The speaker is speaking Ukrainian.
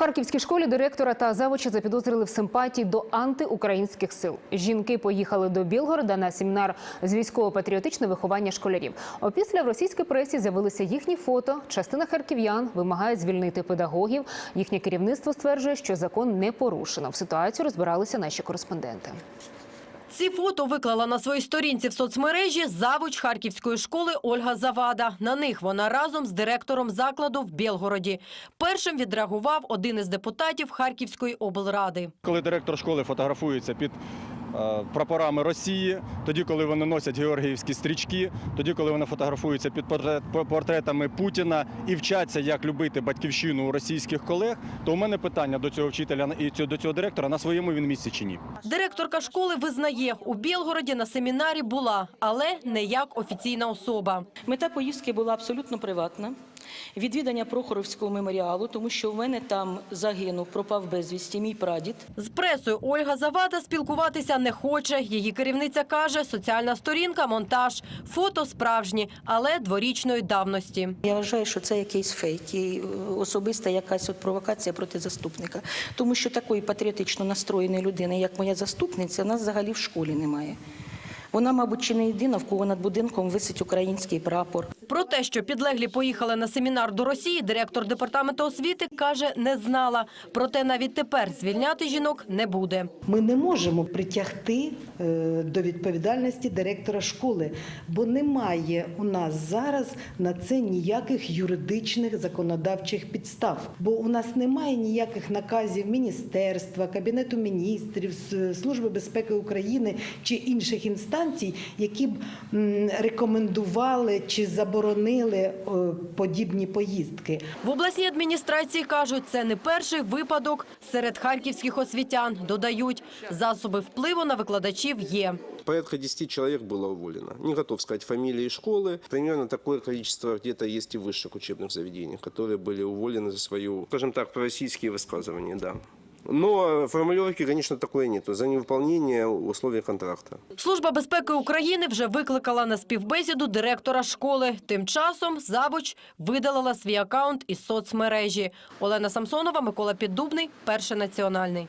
харківській школі директора та завуча запідозрили в симпатії до антиукраїнських сил. Жінки поїхали до Білгорода на семінар з військово-патріотичного виховання школярів. Опісля в російській пресі з'явилися їхні фото. Частина харків'ян вимагає звільнити педагогів. Їхнє керівництво стверджує, що закон не порушено. В ситуацію розбиралися наші кореспонденти. Ці фото виклала на своїй сторінці в соцмережі завуч харківської школи Ольга Завада. На них вона разом з директором закладу в Білгороді. Першим відреагував один із депутатів Харківської облради. Коли директор школи фотографується під прапорами Росії, тоді, коли вони носять георгіївські стрічки, тоді, коли вони фотографуються під портрет- портретами Путіна і вчаться, як любити батьківщину у російських колег, то у мене питання до цього вчителя і до цього директора на своєму він місці чи ні. Директорка школи визнає, у Білгороді на семінарі була, але не як офіційна особа. Мета поїздки була абсолютно приватна. Відвідання Прохоровського меморіалу, тому що в мене там загинув, пропав безвісті мій прадід. З пресою Ольга Завада спілкуватися не хоче. Її керівниця каже, соціальна сторінка, монтаж, фото справжні, але дворічної давності. Я вважаю, що це якийсь фейк і е, особиста якась от провокація проти заступника. Тому що такої патріотично настроєної людини, як моя заступниця, нас взагалі в школі немає. Вона, мабуть, чи не єдина, в кого над будинком висить український прапор. Про те, що підлеглі поїхали на семінар до Росії, директор департаменту освіти каже, не знала. Проте навіть тепер звільняти жінок не буде. Ми не можемо притягти е, до відповідальності директора школи, бо немає у нас зараз на це ніяких юридичних законодавчих підстав. Бо у нас немає ніяких наказів міністерства, кабінету міністрів, служби безпеки України чи інших інстанцій, які б м, рекомендували чи заборонили е, подібні поїздки. В обласній адміністрації кажуть, це не перший випадок серед харківських освітян. Додають, засоби впливу на викладачів є. Порядка 10 человек было уволено. Не готов сказать фамилии школы. Примерно такое количество где-то есть и в высших учебных заведениях, которые были уволены за свою, скажем так, пророссийские высказывания, да. Но формулировки, конечно, такой нету. За невыполнение условий контракта. Служба безпеки України вже викликала на співбесіду директора школи. Тим часом завуч видалила свій акаунт із соцмережі. Олена Самсонова, Микола Піддубний, Перший національний.